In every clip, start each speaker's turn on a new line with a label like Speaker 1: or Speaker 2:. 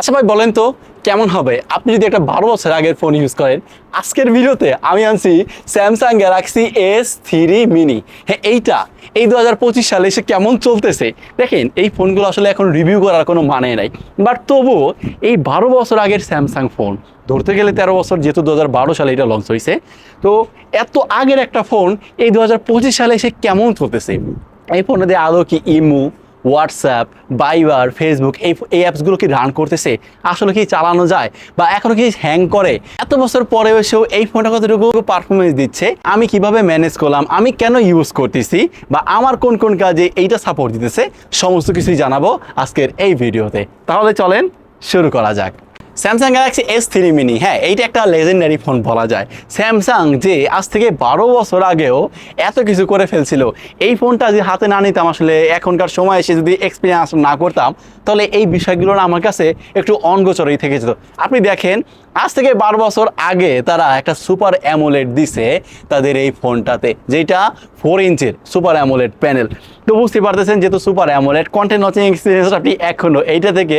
Speaker 1: আচ্ছা ভাই, বলেন তো, কেমন হবে? আপনি যদি একটা বারো বছর আগের ফোন ইউজ করেন, আজকের ভিডিওতে আমি আনছি Samsung Galaxy S three mini হ্যাঁ এইটা, এই দু হাজার পঁচিশ সালে এসে কেমন চলতেছে? দেখেন, এই ফোনগুলো আসলে এখন রিভিউ করার কোনো মানে নাই। বাট তবুও, এই বারো বছর আগের স্যামসাং ফোন ধরতে গেলে তেরো বছর, যেহেতু দু হাজার বারো সালে এটা লঞ্চ হয়েছে, তো এত আগের একটা ফোন এই দু হাজার পঁচিশ সালে এসে কেমন চলতেছে? এই ফোনে দিয়ে আলো কি, ইমু হোয়াটসঅ্যাপ বাইবার ফেসবুক এই এই অ্যাপসগুলো কি রান করতেছে? আসলে কি চালানো যায়? বা এখনও কি হ্যাং করে? এত বছর পরে এসেও এই ফোনটা কতটুকু পারফরমেন্স দিচ্ছে? আমি কীভাবে ম্যানেজ করলাম? আমি কেন ইউজ করতেছি? বা আমার কোন কোন কাজে এইটা সাপোর্ট দিতেছে? সমস্ত কিছুই জানাব আজকের এই ভিডিওতে তাহলে চলেন শুরু করা যাক। Samsung Galaxy S three mini হ্যাঁ এইটা একটা লেজেন্ডারি ফোন বলা যায়। স্যামসাং যে আজ থেকে বারো বছর আগেও এত কিছু করে ফেলছিল, এই ফোনটা যে হাতে না নিতাম আসলে, এখনকার সময় এসে যদি এক্সপিরিয়েন্স না করতাম, তাহলে এই বিষয়গুলো আমার কাছে একটু অনগোচরই থেকে যেত। আপনি দেখেন, আজ থেকে বারো বছর আগে তারা একটা সুপার অ্যামোলেড দিছে তাদের এই ফোনটাতে যেটা ফোর ইঞ্চের সুপার অ্যামোলেড প্যানেল তো বুঝতে পারতেছেন যেহেতু super AMOLED content watching experience আপনি এখনও এইটা থেকে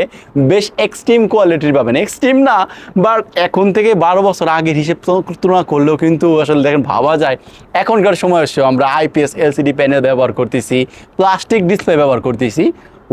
Speaker 1: বেশ এক্সট্রিম কোয়ালিটির পাবেন। এক্সট্রিম না বাট এখন থেকে বারো বছর আগের হিসেব তুলনা করলেও কিন্তু আসলে দেখেন ভাবা যায়। এখনকার সময় এসেও আমরা আইপিএস এলসিডি প্যানেল ব্যবহার করতেছি প্লাস্টিক ডিসপ্লে ব্যবহার করতেছি।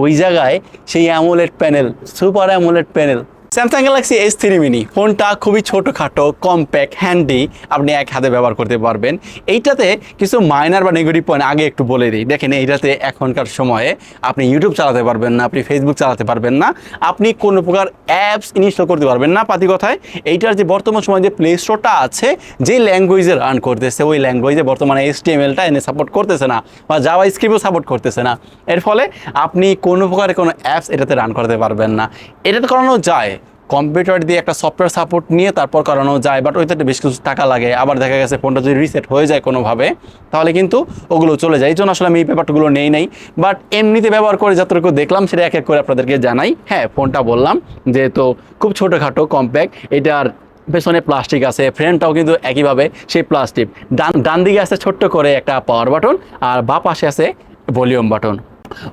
Speaker 1: ওই জায়গায় সেই AMOLED panel super AMOLED panel Samsung Galaxy S three mini ফোনটা খুবই ছোটোখাটো কম্প্যাক্ট হ্যান্ডি আপনি এক হাতে ব্যবহার করতে পারবেন। এইটাতে কিছু মাইনার বা নেগেটিভ পয়েন্ট আগে একটু বলে দিই। দেখেন, এইটাতে এখনকার সময়ে আপনি ইউটিউব চালাতে পারবেন না, আপনি ফেসবুক চালাতে পারবেন না, আপনি কোনো প্রকার অ্যাপস ইনস্টল করতে পারবেন না, পাতি কথায়। এইটার যে বর্তমান সময়ে যে প্লে স্টোরটা আছে, যে ল্যাঙ্গুয়েজে রান করতেছে, ওই ল্যাঙ্গুয়েজে বর্তমানে এস টি এমএলটা এনে সাপোর্ট করতেছে না বা জাভা স্ক্রিপ্টও সাপোর্ট করতেছে না। এর ফলে আপনি কোনো প্রকারের কোনো অ্যাপস এটাতে রান করতে পারবেন না। এটাতে করানো যায় কম্পিউটার দিয়ে একটা সফটওয়্যার সাপোর্ট নিয়ে তারপর করানো যায় বাট ওইটাতে বেশ কিছু টাকা লাগে। আবার দেখা গেছে ফোনটা যদি রিসেট হয়ে যায় কোনোভাবে, তাহলে কিন্তু ওগুলো চলে যায়। এই জন্য আসলে আমি এই ব্যাপারগুলো নেই নাই। বাট এমনিতে ব্যবহার করে যতটুকু দেখলাম, সেটা এক এক করে আপনাদেরকে জানাই। হ্যাঁ ফোনটা বললাম, যেহেতু খুব ছোটোখাটো কম্প্যাক্ট এটার পেছনে প্লাস্টিক আছে ফ্রেমটাও কিন্তু একইভাবে সেই প্লাস্টিক ডান ডান দিকে আছে ছোট্ট করে একটা পাওয়ার বাটন আর বা পাশে আছে ভলিউম বাটন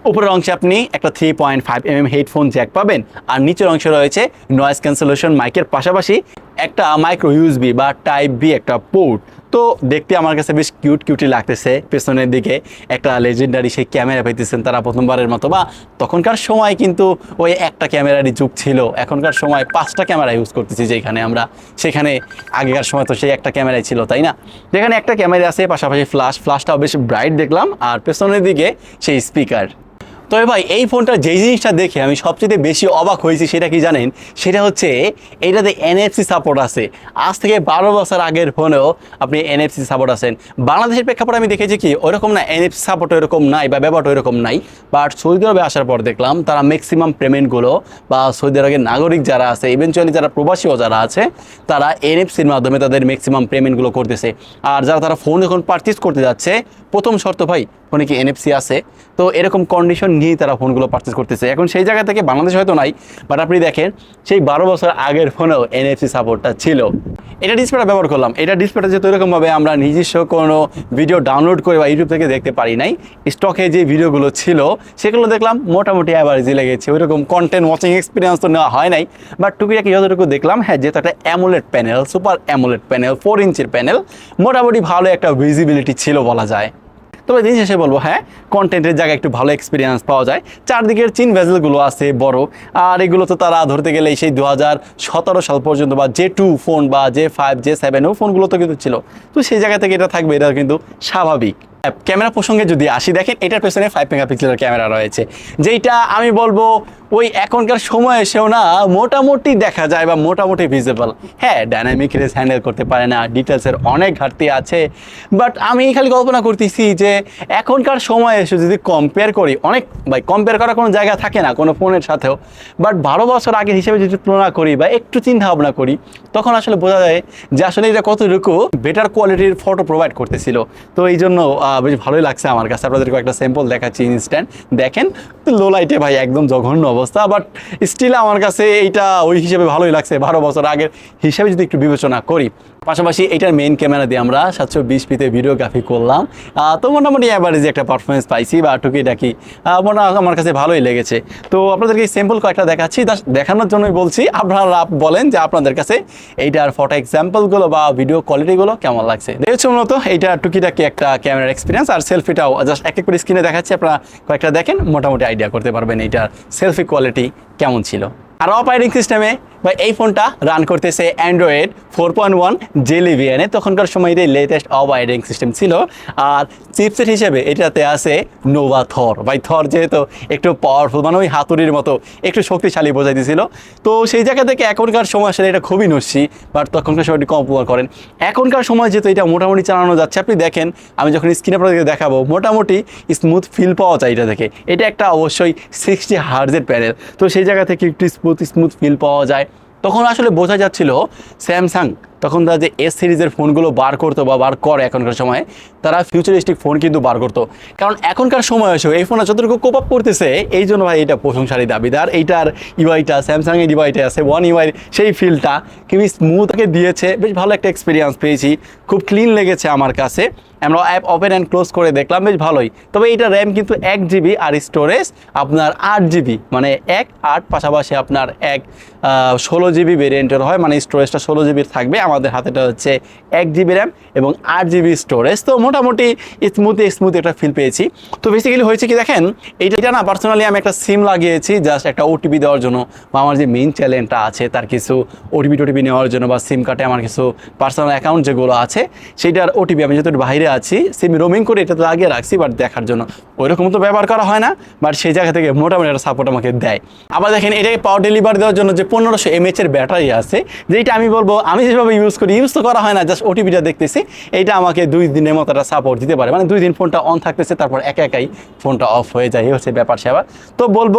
Speaker 1: উপরের অংশে আপনি একটা three point five M M headphone jack পাবেন। আর নিচের অংশে রয়েছে নয়েস ক্যান্সেলেশন মাইকের পাশাপাশি একটা মাইক্রো ইউএসবি বা টাইপ বি একটা পোর্ট তো দেখতে আমার কাছে বেশ কিউট কিউটি লাগতেছে পেছনের দিকে। একটা লেজেন্ডারি সেই ক্যামেরা পেতেছেন তারা প্রথমবারের মতো বা তখনকার সময় কিন্তু ওই একটা ক্যামেরারই যুগ ছিল। এখনকার সময় পাঁচটা ক্যামেরা ইউজ করতেছি যেখানে আমরা। সেখানে আগেকার সময় তো সেই একটা ক্যামেরাই ছিল, তাই না? যেখানে একটা ক্যামেরা আছে, পাশাপাশি ফ্ল্যাশ ফ্ল্যাশটাও বেশ ব্রাইট দেখলাম। আর পেছনের দিকে সেই স্পিকার তবে ভাই, এই ফোনটা যেই জিনিসটা দেখে আমি সবচেয়ে বেশি অবাক হয়েছি সেটা কি জানেন? সেটা হচ্ছে এইটাতে এনএফসি সাপোর্ট আছে। আজ থেকে বারো বছর আগের ফোনেও আপনি এনএফসি সাপোর্ট আছেন। বাংলাদেশের প্রেক্ষাপটে আমি দেখেছি কি, ওরকম না এনএফসি সাপোর্ট ওরকম নাই বা ব্যাপারটা ওরকম নাই। বাট সৌদি আরবে আসার পর দেখলাম তারা ম্যাক্সিমাম পেমেন্টগুলো বা সৌদি আরবের নাগরিক যারা আছে ইভেনচুয়ালি যারা প্রবাসীও যারা আছে, তারা এনএফসির মাধ্যমে তাদের ম্যাক্সিমাম পেমেন্টগুলো করতেছে। আর যারা তারা ফোন এখন পারচেস করতে যাচ্ছে, প্রথম শর্ত ভাই ফোনে কি এনএফসি আছে? তো এরকম কন্ডিশন নিয়েই তারা ফোনগুলো পারচেস করতেছে। এখন সেই জায়গা থেকে বাংলাদেশ হয়তো নাই বাট আপনি দেখেন, সেই বারো বছর আগের ফোনেও এনএফসি সাপোর্টটা ছিল। এটা ডিসপ্লেটা ব্যবহার করলাম। এটা ডিসপ্লেটা যেহেতু এরকমভাবে আমরা নিজস্ব কোনো ভিডিও ডাউনলোড করে বা ইউটিউব থেকে দেখতে পারি নাই স্টকে যে ভিডিওগুলো ছিল, সেগুলো দেখলাম, মোটামুটি অ্যাভারেজে লেগেছে। ওইরকম কন্টেন্ট ওয়াচিং এক্সপিরিয়েন্স তো নেওয়া হয় নাই বাট টুকিটাকি যতটুকু দেখলাম হ্যাঁ যেহেতু একটা AMOLED panel super AMOLED panel four ইঞ্চের panel মোটামুটি ভালো একটা ভিজিবিলিটি ছিল বলা যায়। তবে দিন শেষে বলব হ্যাঁ কন্টেন্টের জায়গায় একটু ভালো এক্সপিরিয়েন্স পাওয়া যায়। চারদিকের চিন ভেজেলগুলো আছে বড়। আর এগুলো তো তারা ধরতে গেলে সেই দু হাজার সতেরো সাল পর্যন্ত বা জে টু ফোন বা জে ফাইভ, জে সেভেন, ও ফোনগুলো তো কিন্তু ছিল। তো সেই জায়গা থেকে এটা থাকবে, এটা কিন্তু স্বাভাবিক। ক্যামেরা প্রসঙ্গে যদি আসি, দেখেন এটার পেছনে ফাইভ মেগাপিক্সেলের ক্যামেরা রয়েছে। যেইটা আমি বলব, ওই এখনকার সময় এসেও না মোটামুটি দেখা যায় বা মোটামুটি ভিজিবল হ্যাঁ ডাইনামিক রেস হ্যান্ডেল করতে পারে না ডিটেলসের অনেক ঘাটতি আছে বাট আমি খালি কল্পনা করতেছি যে এখনকার সময় এসে যদি কম্পেয়ার করি, অনেক, ভাই কম্পেয়ার করার কোনো জায়গা থাকে না কোনো ফোনের সাথেও বাট বারো বছর আগের হিসেবে যদি তুলনা করি বা একটু চিন্তা ভাবনা করি, তখন আসলে বোঝা যায় যে আসলে এটা কতটুকু বেটার কোয়ালিটির ফটো প্রোভাইড করতেছিল। তো এই জন্য বেশ ভালোই লাগছে আমার কাছে। আপনাদেরকে একটা স্যাম্পল দেখাচ্ছি ইনস্ট্যান্ট দেখেন লো লাইটে ভাই একদম জঘন্য অবস্থা বাট স্টিল আমার কাছে এইটা ওই হিসেবে ভালোই লাগছে। বারো বছর আগের হিসাবে যদি একটু বিবেচনা করি পাশাপাশি এটার মেইন ক্যামেরা দিয়ে আমরা সাতশো বিশ পিতে ভিডিওগ্রাফি করলাম। তো মোটামুটি অ্যাভারেজ একটা পারফরমেন্স পাইছি, বা টুকি ডাকি মনে আমার কাছে ভালোই লেগেছে। তো আপনাদেরকে স্যাম্পল কয়েকটা দেখাচ্ছি। দেখানোর জন্যই বলছি, আপনারা বলেন যে আপনাদের কাছে এইটার ফটো এক্সাম্পলগুলো বা ভিডিও কোয়ালিটিগুলো কেমন লাগছে। দেখেছি মূলত, এইটা টুকিটাকি একটা ক্যামেরার এক্সপিরিয়েন্স আর সেলফিটাও জাস্ট এক এক করে স্ক্রিনে দেখাচ্ছি, আপনারা কয়েকটা দেখেন, মোটামুটি আইডিয়া করতে পারবেন এইটার সেলফি কোয়ালিটি কেমন ছিল। আর অপারেটিং সিস্টেমে বা এই ফোনটা রান করতেছে অ্যান্ড্রয়েড ফোর পয়েন্ট ওয়ান জেলিভিয়ানে তখনকার সময় এটাই লেটেস্ট অপারেটিং সিস্টেম ছিল। আর চিপসেট হিসেবে এটাতে আছে নোভা থর ভাই থর যেহেতু একটু পাওয়ারফুল মানে ওই হাতুড়ির মতো একটু শক্তিশালী বোঝাই দিছিল তো সেই জায়গা থেকে এখনকার সময় আসলে এটা খুবই নস্যি বাট তখনকার সময় কম ব্যবহার করেন। এখনকার সময় যেহেতু এটা মোটামুটি চালানো যাচ্ছে, আপনি দেখেন, আমি যখন স্ক্রিনে আপনাদেরকে দেখাবো, মোটামুটি স্মুথ ফিল পাওয়া যায় এটা থেকে। এটা একটা অবশ্যই সিক্সটি হার্জের প্যানেল তো সেই জায়গা থেকে একটু স্মুথ স্মুথ ফিল পাওয়া যায়। তখন আসলে বোঝা যাচ্ছিল স্যামসাং তখন তারা যে এস সিরিজের ফোনগুলো বার করতো বা বার করে এখনকার সময়ে, তারা ফিউচারিস্টিক ফোন কিন্তু বার করতো। কারণ এখনকার সময় এসেও এই ফোনটা যতটুকু কোপ আপ করতেছে, এই জন্য ভাই এটা প্রশংসারই দাবিদার এইটার ইউআইটা স্যামসাংয়ের ইউআইটা আছে ওয়ান ইউআই সেই ফিলটা খুবই স্মুথকে দিয়েছে। বেশ ভালো একটা এক্সপিরিয়েন্স পেয়েছি। খুব ক্লিন লেগেছে আমার কাছে। আমরা অ্যাপ ওপেন অ্যান্ড ক্লোজ করে দেখলাম, বেশ ভালোই। তবে এইটা র্যাম কিন্তু এক জিবি আর স্টোরেজ আপনার আট জিবি মানে এক, আট, পাশাপাশি আপনার এক ষোলো জিবি ভেরিয়েন্টের হয় মানে স্টোরেজটা ষোলো জিবির থাকবে। আমাদের হাতেটা হচ্ছে এক জিবি র্যাম এবং আট জিবি স্টোরেজ তো মোটামুটি স্মুথ স্মুথ একটা ফিল পেয়েছি। তো বেসিক্যালি হয়েছে কি দেখেন, এইটা না পার্সোনালি আমি একটা সিম লাগিয়েছি জাস্ট একটা ওটিপি দেওয়ার জন্য। বা আমার যে মেইন চ্যানেলটা আছে, তার কিছু ওটিপি টোটিপি নেওয়ার জন্য বা সিম কার্ডে আমার কিছু পার্সোনাল অ্যাকাউন্ট যেগুলো আছে, সেইটার ওটিপি আমি যেহেতু বাইরে আছি সিম রোমিং করে এটা লাগিয়ে রাখছি বাট দেখার জন্য ওইরকম তো ব্যবহার করা হয় না বাট সেই জায়গা থেকে মোটামুটি একটা সাপোর্ট আমাকে দেয়। আবার দেখেন, এটাকে পাওয়ার ডেলিভারি দেওয়ার জন্য যে পনেরোশো এমএচ এর ব্যাটারি আছে যেটা আমি বলব, আমি যেভাবে ইউজ করি ইউজ তো করা হয় না জাস্ট ওটিপিটা দেখতেছি। এটা আমাকে দুই দিনের মতো একটা সাপোর্ট দিতে পারে। মানে দুই দিন ফোনটা অন থাকতেছে, তারপর একা একাই ফোনটা অফ হয়ে যায়, এই হচ্ছে ব্যাপার সেবা। তো বলব,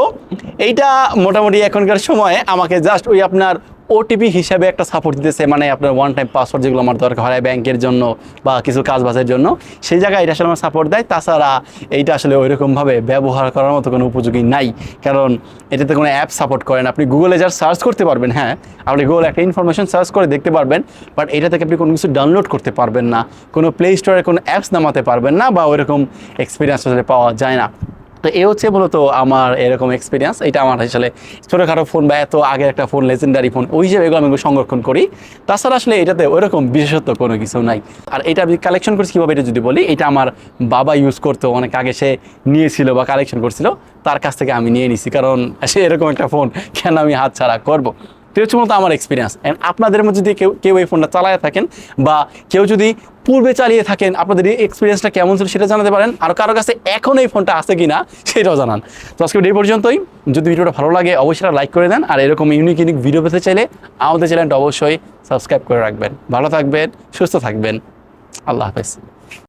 Speaker 1: এইটা মোটামুটি এখনকার সময়ে আমাকে জাস্ট ওই আপনার ওটিপি হিসাবে একটা সাপোর্ট দিতেছে মানে আপনার ওয়ান টাইম পাসওয়ার্ড যেগুলো আমার দরকার হয় ব্যাংকের জন্য বা কিছু কাজ বাজের জন্য, সেই জায়গায় এটা আসলে আমার সাপোর্ট দেয়। তাছাড়া এইটা আসলে ওইরকমভাবে ব্যবহার করার মতো কোনো উপযোগী নাই। কারণ এটাতে কোনো অ্যাপ সাপোর্ট করেন আপনি গুগলে যার সার্চ করতে পারবেন হ্যাঁ। আপনি গুগল একটা ইনফরমেশন সার্চ করে দেখতে পারবেন বাট এটা থেকে আপনি কোনো কিছু ডাউনলোড করতে পারবেন না। কোনো প্লে স্টোরে কোনো অ্যাপস নামাতে পারবেন না বা ওইরকম এক্সপিরিয়েন্স আসলে পাওয়া যায় না। তো এ হচ্ছে মূলত আমার এরকম এক্সপিরিয়েন্স এটা আমার আসলে ছোটোখাটো ফোন বা এত আগের একটা ফোন লেজেন্ডারি ফোন ওই হিসেবে এগুলো আমি সংরক্ষণ করি। তাছাড়া আসলে এটাতে ওইরকম বিশেষত্ব কোনো কিছু নাই। আর এটা আমি কালেকশন করছি কীভাবে এটা যদি বলি, এটা আমার বাবা ইউজ করতো, অনেক আগে সে নিয়েছিল বা কালেকশন করছিল, তার কাছ থেকে আমি নিয়ে নিছি। কারণ সে এরকম একটা ফোন কেন আমি হাত ছাড়া করব? তো হচ্ছে মূলত আমার এক্সপিরিয়েন্স অ্যান্ড আপনাদের মধ্যে যদি কেউ কেউ এই ফোনটা চালায় থাকেন বা কেউ যদি পূর্বে চালিয়ে থাকেন, আপনাদের এই এক্সপিরিয়েন্সটা কেমন ছিল সেটা জানাতে পারেন। আর কারও কাছে এখন এই ফোনটা আছে কি না সেটাও জানান। তো আজকে এই পর্যন্তই। যদি ভিডিওটা ভালো লাগে, অবশ্যই লাইক করে দেন। আর এরকম ইউনিক ইউনিক ভিডিও পেতে চাইলে আমাদের চ্যানেলটা অবশ্যই সাবস্ক্রাইব করে রাখবেন। ভালো থাকবেন, সুস্থ থাকবেন। আল্লাহ হাফেজ।